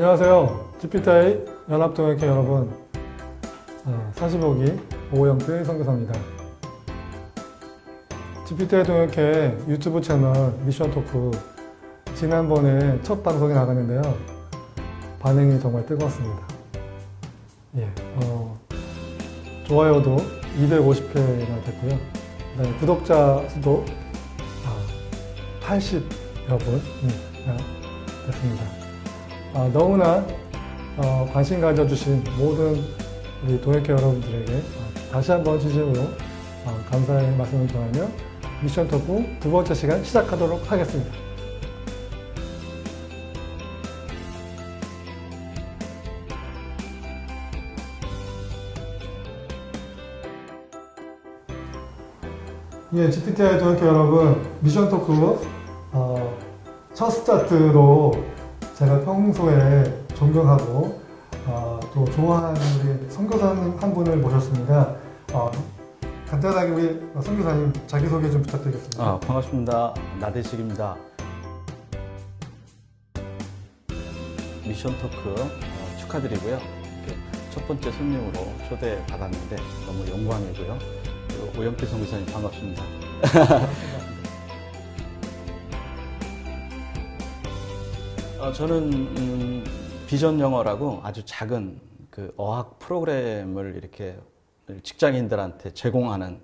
안녕하세요. GPTI 연합동역회 여러분. 어, 45기 오영필 선교사입니다. GPTI 동역회 유튜브 채널 미션 토크 지난번에 첫 방송이 나갔는데요. 반응이 정말 뜨거웠습니다. 예, 어, 좋아요도 250회나 됐고요. 그다음에 구독자 수도 80여 분 됐습니다. 아, 너무나 어, 관심 가져주신 모든 우리 동역회 여러분들에게 어, 다시 한번 진심으로 어, 감사의 말씀을 전하며 미션 토크 두 번째 시간 시작하도록 하겠습니다. 예, GPTI 동역회 여러분, 미션 토크 어, 첫 스타트로 제가 평소에 존경하고 어, 또 좋아하는 우리 선교사님 한 분을 모셨습니다. 어, 간단하게 우리 선교사님 자기소개 좀 부탁드리겠습니다. 아, 반갑습니다. 나대식입니다. 미션 토크 어, 축하드리고요. 첫 번째 손님으로 초대받았는데 너무 영광이고요. 오영필 선교사님 반갑습니다. 어, 저는 음, 비전 영어라고 아주 작은 그 어학 프로그램을 이렇게 직장인들한테 제공하는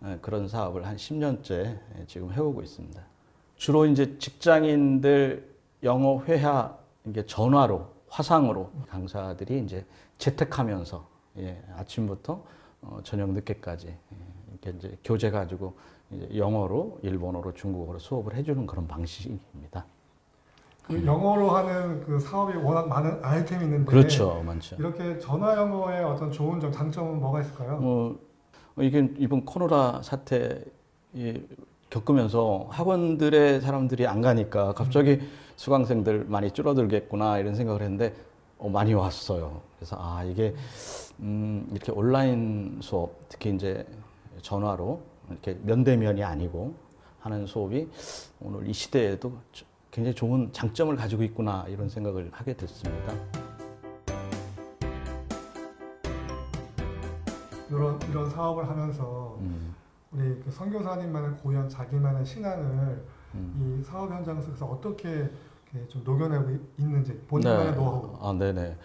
어, 그런 사업을 한 10년째 지금 해오고 있습니다. 주로 이제 직장인들 영어 회화 이게 전화로 화상으로 강사들이 이제 재택하면서 예, 아침부터 어, 저녁 늦게까지 예, 이렇게 이제 교재 가지고 이제 영어로 일본어로 중국어로 수업을 해주는 그런 방식입니다. 그 영어로 하는 그 사업이 워낙 많은 아이템이 있는데 그렇죠, 많죠. 이렇게 전화 영어의 어떤 좋은 점, 장점은 뭐가 있을까요? 뭐 이게 이번 코로나 사태 이 겪으면서 학원들의 사람들이 안 가니까 갑자기 수강생들 많이 줄어들겠구나 이런 생각을 했는데 어, 많이 왔어요. 그래서 아 이게 음, 이렇게 온라인 수업 특히 이제 전화로 이렇게 면대면이 아니고 하는 수업이 오늘 이 시대에도 굉장히 좋은 장점을 가지고 있구나 이런 생각을 하게 됐습니다. 이런 이런 사업을 하면서 음, 우리 그 선교사님만의 고연, 자기만의 신앙을 음. 이 사업 현장 속에서 어떻게 좀 녹여내고 있는지 본인만의 노하우. 아, 네네.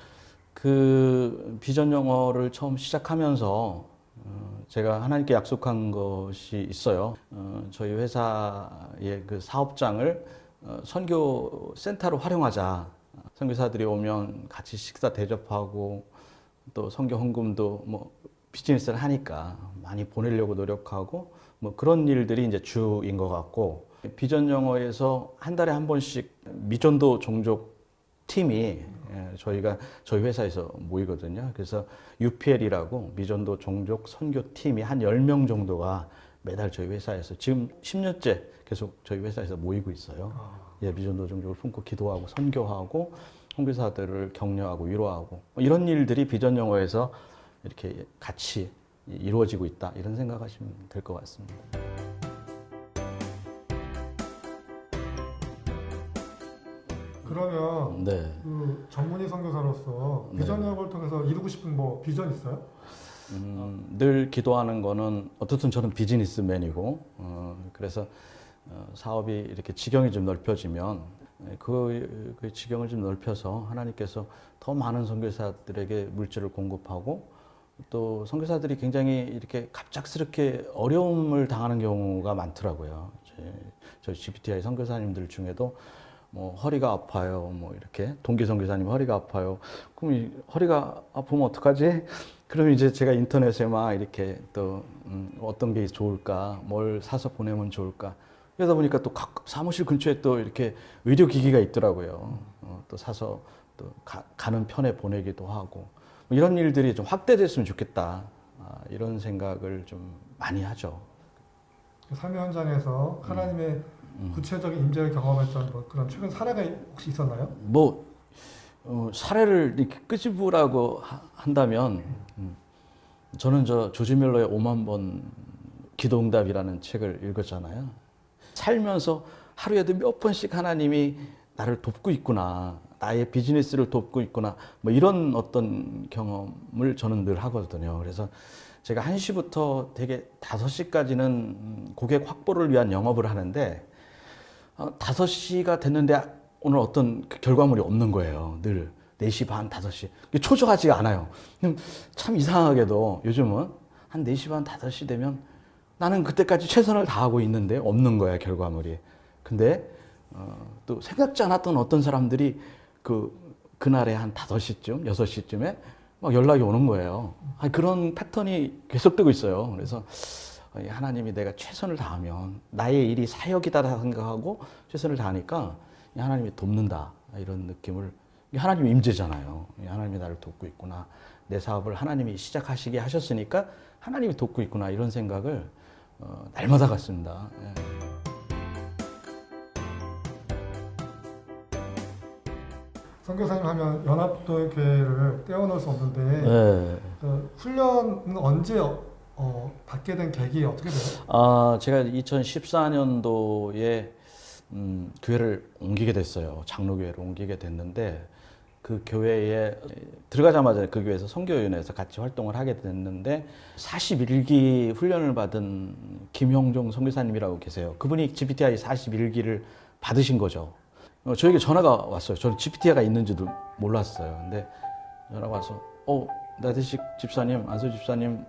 그 비전 영어를 처음 시작하면서 어, 제가 하나님께 약속한 것이 있어요. 어, 저희 회사의 그 사업장을 어, 선교 센터로 활용하자. 선교사들이 오면 같이 식사 대접하고 또 선교 헌금도 뭐 비즈니스를 하니까 많이 보내려고 노력하고 뭐 그런 일들이 이제 주인 것 같고 비전 영어에서 한 달에 한 번씩 미전도 종족 팀이 예, 저희가 저희 회사에서 모이거든요. 그래서 UPL이라고 미전도 종족 선교 팀이 한 10명 정도가 매달 저희 회사에서 지금 10년째 계속 저희 회사에서 모이고 있어요. 예, 미전도 종족을 품고 기도하고 선교하고 선교사들을 격려하고 위로하고 뭐 이런 일들이 비전 영어에서 이렇게 같이 이루어지고 있다 이런 생각하시면 될 것 같습니다. 그러면 네. 그 전문의 선교사로서 네. 비전 영어를 통해서 이루고 싶은 뭐 비전 있어요? 음, 늘 기도하는 거는 어떻든 저는 비즈니스맨이고 어, 그래서 어, 사업이 이렇게 지경이 좀 넓혀지면 그, 그 지경을 좀 넓혀서 하나님께서 더 많은 선교사들에게 물질을 공급하고 또 선교사들이 굉장히 이렇게 갑작스럽게 어려움을 당하는 경우가 많더라고요. 제- 저희 GPTI 선교사님들 중에도 뭐 허리가 아파요, 뭐 이렇게 동기 선교사님 허리가 아파요. 그럼 이 허리가 아프면 어떡하지? 그럼 이제 제가 인터넷에 막 이렇게 또 음, 어떤 게 좋을까, 뭘 사서 보내면 좋을까. 그러다 보니까 또 각 사무실 근처에 또 이렇게 의료 기기가 있더라고요. 어, 또 사서 또 가, 는 편에 보내기도 하고 뭐 이런 일들이 좀 확대됐으면 좋겠다. 아, 이런 생각을 좀 많이 하죠. 그 삶의 현장에서 하나님의 음. 구체적인 임재를 경험했던 뭐 그런 최근 사례가 혹시 있었나요? 뭐 어, 사례를 이렇게 끄집으라고 하- 한다면 음, 저는 저 조지 밀러의 5만 번 기도응답이라는 책을 읽었잖아요. 살면서 하루에도 몇 번씩 하나님이 나를 돕고 있구나. 나의 비즈니스를 돕고 있구나. 뭐 이런 어떤 경험을 저는 늘 하거든요. 그래서 제가 1시부터 되게 5시까지는 고객 확보를 위한 영업을 하는데 어, 5시가 됐는데 오늘 어떤 그 결과물이 없는 거예요. 늘 4시 반, 5시. 초조하지가 않아요. 그냥 참 이상하게도 요즘은 한 4시 반, 5시 되면 나는 그때까지 최선을 다하고 있는데 없는 거야, 결과물이. 근데 어, 또 생각지 않았던 어떤 사람들이 그 그날에 한 5시쯤, 6시쯤에 막 연락이 오는 거예요. 아니, 그런 패턴이 계속되고 있어요. 그래서 어, 하나님이 내가 최선을 다하면 나의 일이 사역이다 생각하고 최선을 다하니까 하나님이 돕는다 이런 느낌을 하나님 임재잖아요. 하나님이 나를 돕고 있구나. 내 사업을 하나님이 시작하시게 하셨으니까 하나님이 돕고 있구나 이런 생각을 어, 날마다 갖습니다. 선교사님 하면 연합도교회를 떼어놓을 수 없는데 네. 그 훈련은 언제 어, 받게 된 계기 어떻게 돼요? 아, 제가 2014년도에 음, 교회를 옮기게 됐어요. 장로교회를 옮기게 됐는데 그 교회에 들어가자마자 그 교회에서 선교위원회에서 같이 활동을 하게 됐는데 41기 훈련을 받은 김형종 선교사님이라고 계세요. 그분이 GPTI 41기를 받으신 거죠. 어, 저에게 전화가 왔어요. 저는 GPTI가 있는지도 몰랐어요. 근데 전화가 와서 어 나대식 집사님, 안소 집사님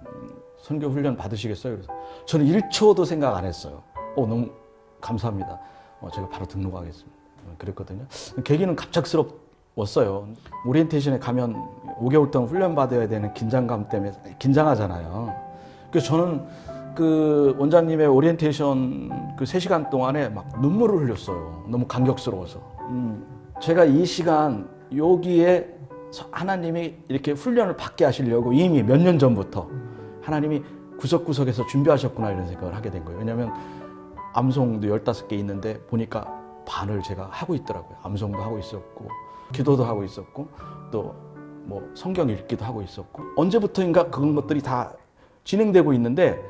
선교 훈련 받으시겠어요? 그래서 저는 1초도 생각 안 했어요. 어 너무 감사합니다. 어, 제가 바로 등록하겠습니다. 어, 그랬거든요. 계기는 갑작스럽웠어요. 오리엔테이션에 가면 5개월 동안 훈련 받아야 되는 긴장감 때문에 긴장하잖아요. 그래서 저는 그 원장님의 오리엔테이션 그 3시간 동안에 막 눈물을 흘렸어요. 너무 감격스러워서. 음, 제가 이 시간 여기에 하나님이 이렇게 훈련을 받게 하시려고 이미 몇 년 전부터 하나님이 구석구석에서 준비하셨구나 이런 생각을 하게 된 거예요. 왜냐하면 암송도 15개 있는데 보니까 반을 제가 하고 있더라고요. 암송도 하고 있었고 기도도 하고 있었고 또 뭐 성경 읽기도 하고 있었고 언제부터인가 그런 것들이 다 진행되고 있는데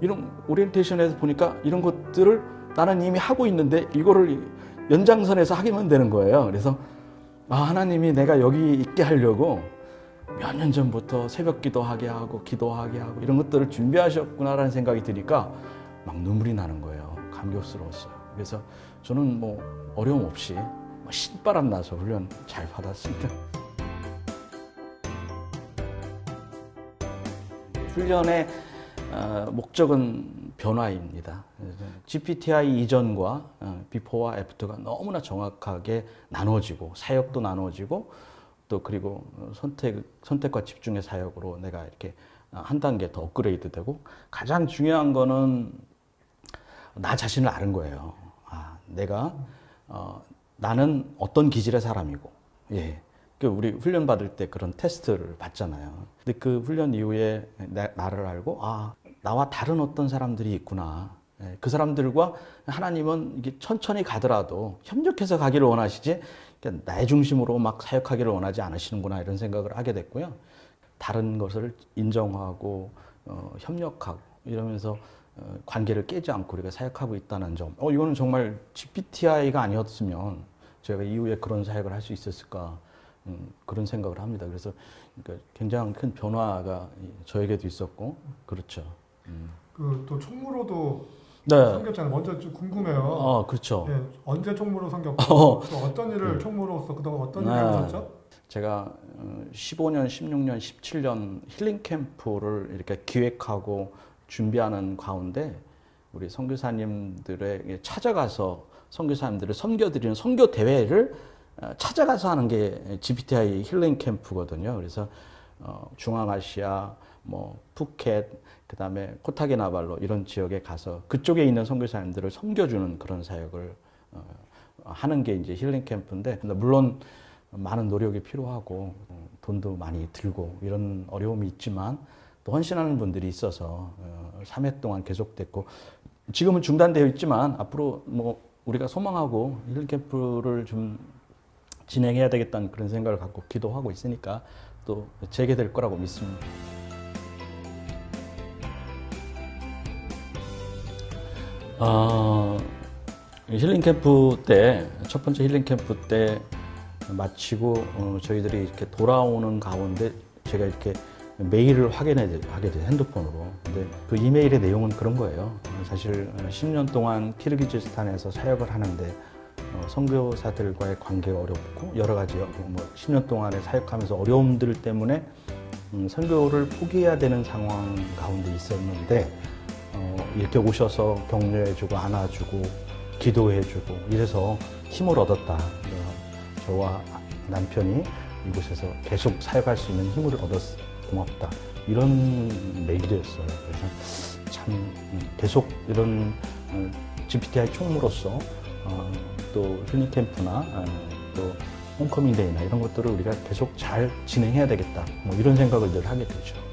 이런 오리엔테이션에서 보니까 이런 것들을 나는 이미 하고 있는데 이거를 연장선에서 하기만 되는 거예요. 그래서 아 하나님이 내가 여기 있게 하려고 몇 년 전부터 새벽 기도하게 하고 기도하게 하고 이런 것들을 준비하셨구나라는 생각이 드니까 막 눈물이 나는 거예요. 감격스러웠어요. 그래서 저는 뭐 어려움 없이 신바람 나서 훈련 잘 받았습니다. 훈련의 어, 목적은 변화입니다. GPTI 이전과 어, 비포와 애프터가 너무나 정확하게 나눠지고 사역도 나눠지고 또 그리고 선택 선택과 집중의 사역으로 내가 이렇게 한 단계 더 업그레이드되고 가장 중요한 거는 나 자신을 아는 거예요. 아, 내가 어, 나는 어떤 기질의 사람이고, 예. 그 우리 훈련 받을 때 그런 테스트를 받잖아요. 근데 그 훈련 이후에 나, 나를 알고 아 나와 다른 어떤 사람들이 있구나. 예, 그 사람들과 하나님은 천천히 가더라도 협력해서 가기를 원하시지 그러니까 나의 중심으로 막 사역하기를 원하지 않으시는구나 이런 생각을 하게 됐고요. 다른 것을 인정하고 어, 협력하고 이러면서 어, 관계를 깨지 않고 우리가 사역하고 있다는 점. 어 이거는 정말 GPTI가 아니었으면 제가 이후에 그런 사역을 할 수 있었을까 음, 그런 생각을 합니다. 그래서 그러니까 굉장히 큰 변화가 저에게도 있었고 그렇죠. 음. 그또 총무로도 네. 섬겼잖아요. 먼저 좀 궁금해요. 어 그렇죠. 예, 언제 총무로 섬겼고 어. 또 어떤 일을 음. 총무로서 그동안 어떤 네. 일을 하셨죠? 제가 어, 15년, 16년, 17년 힐링 캠프를 이렇게 기획하고 준비하는 가운데 우리 선교사님들에게 찾아가서 선교사님들을 섬겨드리는 선교 대회를 어, 찾아가서 하는 게 GPTI 힐링 캠프거든요. 그래서 어, 중앙아시아, 뭐 푸켓, 그다음에 코타기나발루 이런 지역에 가서 그쪽에 있는 선교사님들을 섬겨주는 그런 사역을 어, 하는 게 이제 힐링 캠프인데 물론 많은 노력이 필요하고 어, 돈도 많이 들고 이런 어려움이 있지만 또 헌신하는 분들이 있어서 어, 3회 동안 계속됐고 지금은 중단되어 있지만 앞으로 뭐 우리가 소망하고 힐링 캠프를 좀 진행해야 되겠다는 그런 생각을 갖고 기도하고 있으니까 또 재개될 거라고 믿습니다. 어, 힐링 캠프 때, 첫 번째 힐링 캠프 때, 마치고 어, 저희들이 이렇게 돌아오는 가운데 제가 이렇게 메일을 확인해 하게 돼요 핸드폰으로. 근데 그 이메일의 내용은 그런 거예요. 어, 사실 어, 10년 동안 키르기즈스탄에서 사역을 하는데 어, 선교사들과의 관계가 어렵고 여러 가지 어, 뭐 10년 동안에 사역하면서 어려움들 때문에 음, 선교를 포기해야 되는 상황 가운데 있었는데 어, 이렇게 오셔서 격려해주고 안아주고 기도해주고 이래서 힘을 얻었다. 어, 저와 남편이 이곳에서 계속 사역할 수 있는 힘을 얻었 고맙다. 이런 메일이었어요. 그래서 참 음, 계속 이런 어, GPTI 총무로서 어, 또 힐링 캠프나 어, 또 홈커밍 데이나 이런 것들을 우리가 계속 잘 진행해야 되겠다. 뭐 이런 생각을 늘 하게 되죠.